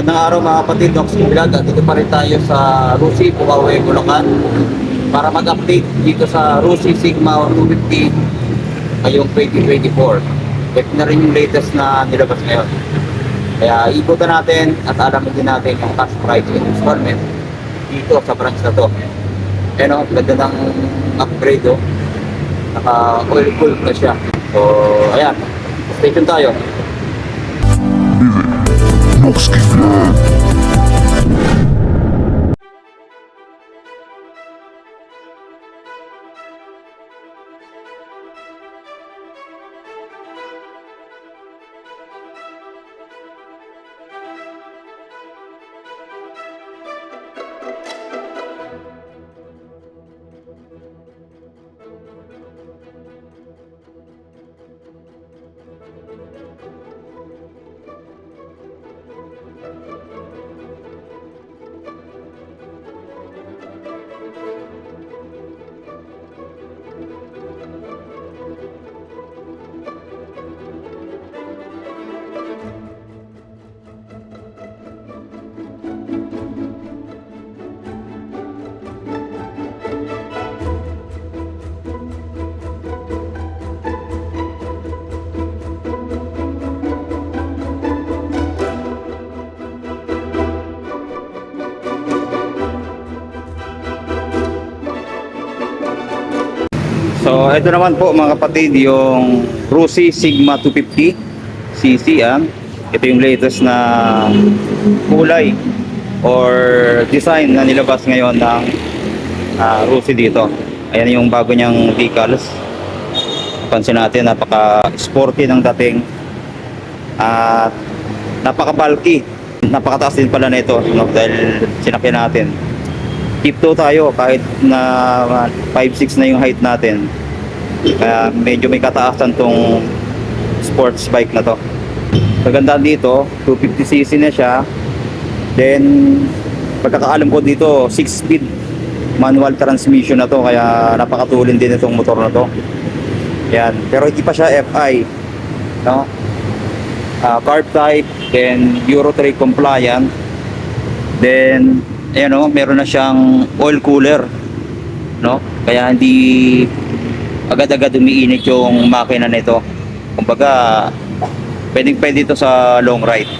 Magandang araw mga kapatid, Nox Vlog. Dito pa rin tayo sa Rusi, Pukawe, Bulacan para mag-update dito sa Rusi Sigma 250 ngayong 2024. Ito na rin yung latest na nilabas ngayon. Kaya ikutan natin at alamin din natin yung cash price and installment dito sa branch na to. Ayan o, ganda ng upgrade o. Naka oil cool na siya. So, ayan. Stay tuned tayo. Noxki Vlog. So, ito naman po mga kapatid, yung Rusi Sigma 250 cc ah. Ito yung latest na kulay or design na nilabas ngayon ng ah, Rusi dito. Ayan yung bago niyang decals. Pansin natin, napaka-sporty ng dating at napaka-bulky. Napakataas din pala nito no? dahil sinakyan natin tiptoe tayo kahit na 5'6 na yung height natin. Kaya medyo may kataasan tong sports bike na to. Kagandaan dito, 250cc na siya. Then, pagkakaalam ko dito, 6 speed manual transmission na to. Kaya napakatulin din itong motor na to. Yan. Pero hindi pa siya FI. No? Ah, carb type, then Euro 3 compliant. Then, ayan o, meron na siyang oil cooler. No? Kaya hindi agad-agad umiinit yung makina nito. Kumbaga, pwedeng pwede ito sa long ride.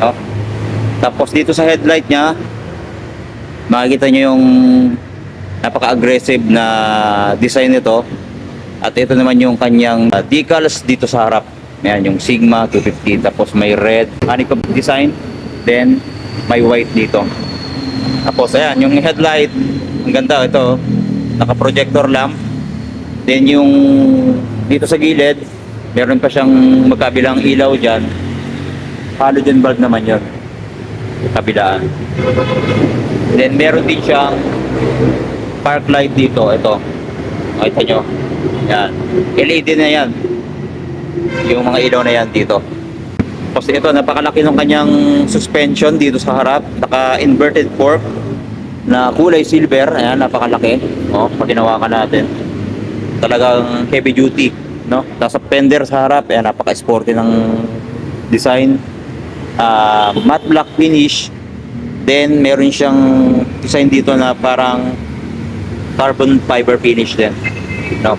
No? Tapos dito sa headlight niya, makikita niyo yung napaka-aggressive na design nito. At ito naman yung kanyang uh, decals dito sa harap. Ayan, yung Sigma 250. Tapos may red honeycomb design. Then, may white dito. Tapos ayan, yung headlight, ang ganda ito, naka-projector lamp. Then yung dito sa gilid, meron pa siyang magkabilang ilaw diyan. Halogen bulb naman 'yon. Kabilaan. Then meron din siyang park light dito, ito. Makita nyo. Yan. LED na yan. Yung mga ilaw na yan dito. Tapos ito, napakalaki ng kanyang suspension dito sa harap. Naka-inverted fork na kulay silver. Ayan, napakalaki. O, pag hinawakan natin. Talagang heavy duty. No? Tapos sa fender sa harap, ayan, napaka-sporty ng design. Ah, matte black finish. Then, meron siyang design dito na parang carbon fiber finish din. No?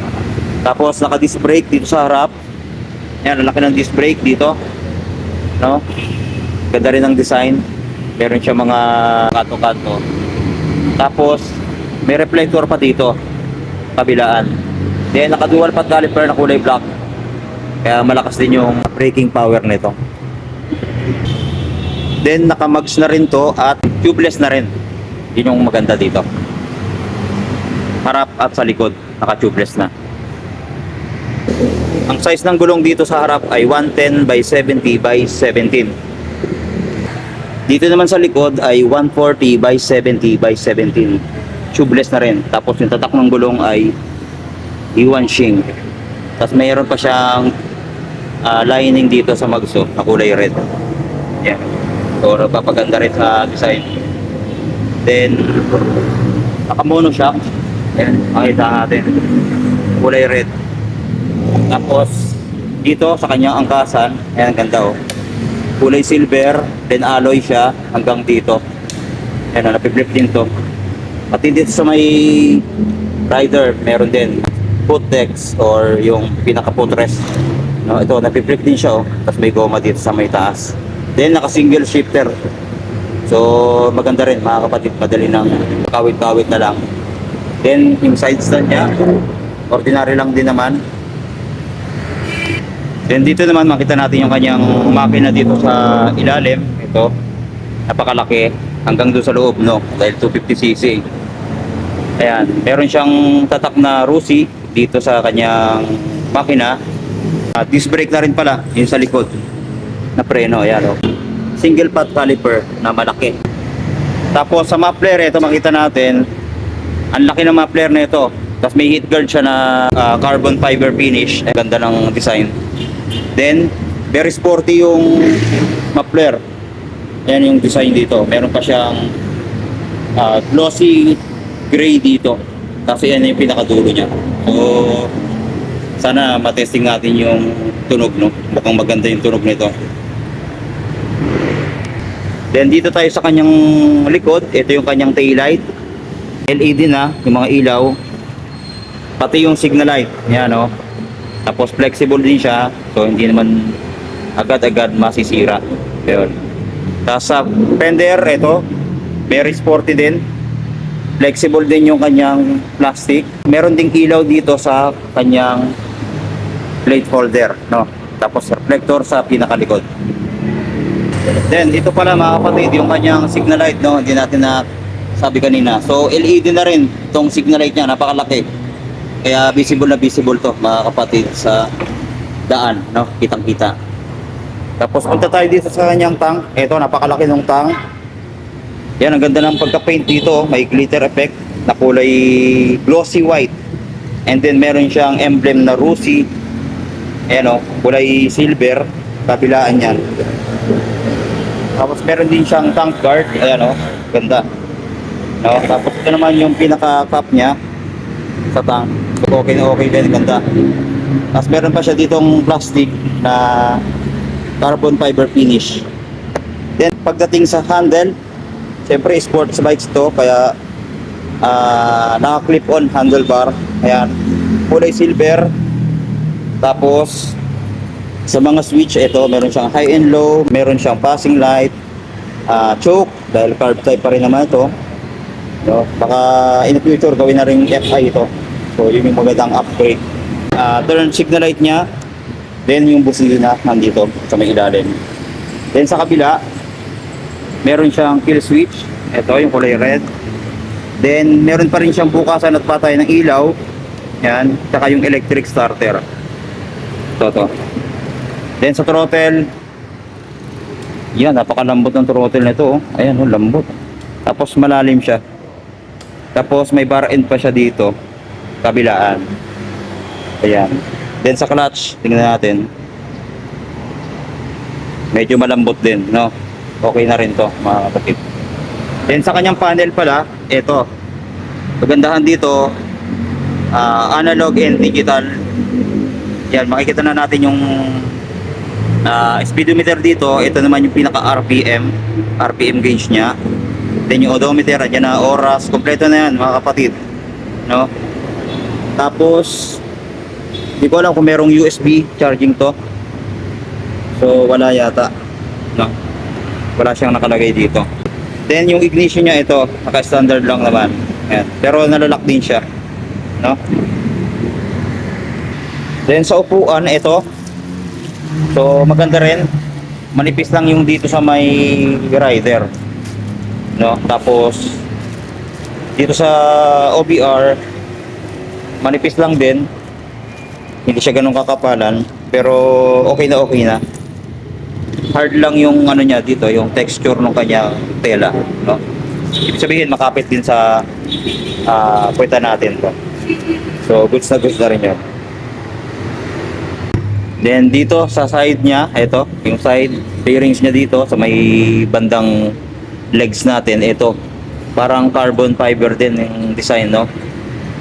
Tapos, naka-disc brake dito sa harap. Ang laki ng disc brake dito no? Ganda rin ang design. Meron siya mga kanto-kanto. Tapos, may reflector pa dito. Kabilaan. Then, naka-dual path caliper na kulay black. Kaya malakas din yung braking power nito. Then, naka-mags na rin to at tubeless na rin. Yun yung maganda dito. Harap at sa likod, naka-tubeless na. Ang size ng gulong dito sa harap ay 110 by 70 by 17. Dito naman sa likod ay 140 by 70 by 17. Tubeless na rin. Tapos yung tatak ng gulong ay iwan shing. Tapos mayroon pa siyang ah, lining dito sa magso na kulay red. Yan. So napapaganda rin sa design. Then naka mono shock. Ayan, makita natin. Kulay red. Tapos, dito sa kanyang angkasan, ayan, ganda oh. kulay silver, then alloy siya hanggang dito. Ayan, napiflip din to. Pati dito sa may rider, meron din footex or yung pinaka footrest. No, ito, napiflip din siya, oh. Tapos may goma dito sa may taas. Then, naka-single shifter. So, maganda rin, mga kapatid. Madali ng kawit-kawit na lang. Then, yung side stand niya, ordinary lang din naman. Then dito naman makita natin yung kanyang makina dito sa ilalim. Ito. Napakalaki hanggang doon sa loob, no? Dahil 250cc. Ayan, meron siyang tatak na Rusi dito sa kanyang makina. At disc brake na rin pala, yung sa likod na preno, ayan oh. Single pot caliper na malaki. Tapos sa muffler, ito makita natin, ang laki ng muffler na ito. Tapos may heat guard siya na ah, carbon fiber finish. Ang ganda ng design. Then, very sporty yung muffler. Yan yung design dito. Meron pa siyang ah, glossy gray dito. Kasi yan yung pinakadulo niya. So, sana matesting natin yung tunog, no? Mukhang maganda yung tunog nito. Then dito tayo sa kanyang likod, ito yung kanyang taillight. LED na, yung mga ilaw. Pati yung signal light, yan o. Tapos flexible din siya, so hindi naman agad-agad masisira. Yun. Tapos sa fender, ito, very sporty din. Flexible din yung kanyang plastic. Meron ding ilaw dito sa kanyang plate holder, no? Tapos reflector sa pinakalikod. Then, ito pala mga kapatid, yung kanyang signal light, no? Hindi natin na sabi kanina. So, LED na rin tong signal light niya, napakalaki. Kaya visible na visible to, mga kapatid, sa daan, no? Kitang-kita. Tapos, punta tayo dito sa kanyang tank. Ito, napakalaki ng tank. Yan, ang ganda ng pagka-paint dito. May glitter effect na kulay glossy white. And then, meron siyang emblem na Rusi. Ayan o, kulay silver. Kabilaan yan. Tapos meron din siyang tank guard. Ayan o, ganda. No? Tapos ito naman yung pinaka-cap niya sa tank. Okay na okay din, ganda. Tapos meron pa siya ditong plastic na carbon fiber finish. Then pagdating sa handle, siyempre sports bikes to kaya ah naka-clip on handlebar. Ayan. Kulay silver. Tapos sa mga switch, ito, meron siyang high and low, meron siyang passing light, ah, choke, dahil carb type pa rin naman ito. No? Baka in the future, gawin na rin FI ito. So, yun yung magandang upgrade. Ah, turn signal light niya, then yung busina nandito sa may ilalim. Then sa kabila, meron siyang kill switch. Ito, yung kulay red. Then, meron pa rin siyang bukasan at patay ng ilaw. Yan. Tsaka yung electric starter. Ito, to. Then sa throttle, yan, napakalambot ng throttle nito. Oh. Ayan, oh, lambot. Tapos malalim siya. Tapos may bar end pa siya dito. Kabilaan. Ayan. Then sa clutch, tingnan natin. Medyo malambot din, no? Okay na rin to, mga kapatid. Then sa kanyang panel pala, ito. Kagandahan dito, ah, analog and digital. Yan, makikita na natin yung ah, speedometer dito. Ito naman yung pinaka RPM, RPM gauge niya. Then yung odometer, andyan na oras, kompleto na yan mga kapatid. No? Tapos, di ko alam kung merong USB charging to. So, wala yata. No? Wala siyang nakalagay dito. Then yung ignition niya ito, naka-standard lang naman. Ayan. Pero nalalak din siya. No? Then sa upuan, ito. So maganda rin. Manipis lang yung dito sa may rider. No? Tapos dito sa OBR manipis lang din. Hindi siya ganun kakapalan, pero okay na okay na. Hard lang yung ano niya dito, yung texture ng kanya tela, no? Ibig sabihin makapit din sa ah puweta natin to. So goods na goods na rin yun. Then dito sa side niya, ito, yung side bearings niya dito sa may bandang legs natin, ito. Parang carbon fiber din yung design, no?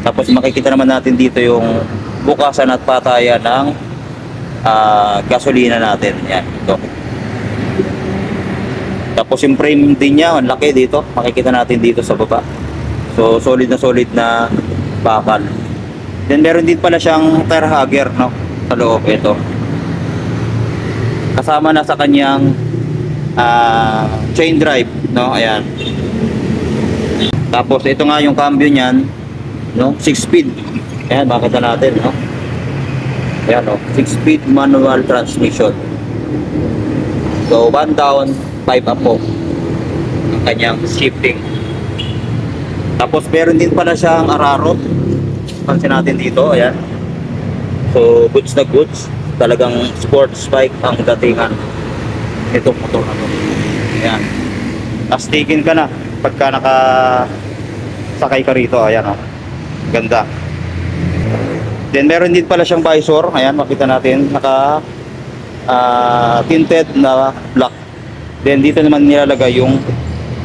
Tapos makikita naman natin dito yung bukasan at patayan ng ah, gasolina natin. Yan, ito. Tapos yung frame din niya, ang laki dito. Makikita natin dito sa baba. So, solid na solid na bakal. Then, meron din pala siyang tire hugger, no? Sa loob, ito. Kasama na sa kanyang ah, chain drive, no? Ayan. Tapos, ito nga yung cambio niyan, no? 6 speed. Ayan, makita natin, no? Ayan, no? 6 speed manual transmission. So, one down, five up po. Ang kanyang shifting. Tapos, meron din pala siyang araro. Pansin natin dito, ayan. So, goods na goods. Talagang sports bike ang datingan. Itong motor na to. Ayan. Astikin ka na pagka naka sakay ka rito. Ayan, oh. Ganda. Then, meron din pala siyang visor. Ayan, makita natin. Naka ah, tinted na black. Then dito naman nilalagay yung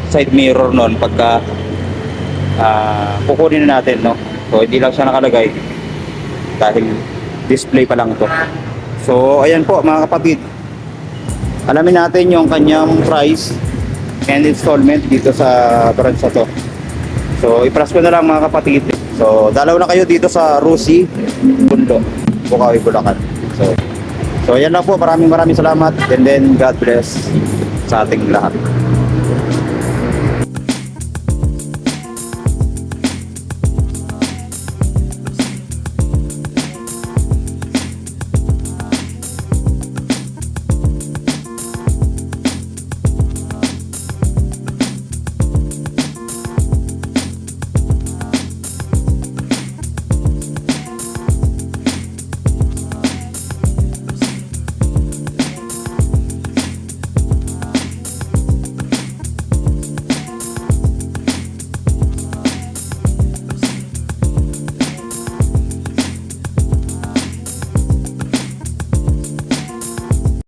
side mirror nun pagka ah, kukunin na natin, no? So hindi lang siya nakalagay dahil display pa lang ito. So ayan po mga kapatid. Alamin natin yung kanyang price and installment dito sa branch to. So ipras ko na lang mga kapatid. So dalaw na kayo dito sa Rusi, Bundo, Bukawi, Bulacan. So So yan lang po, maraming maraming salamat and then God bless sa ating lahat.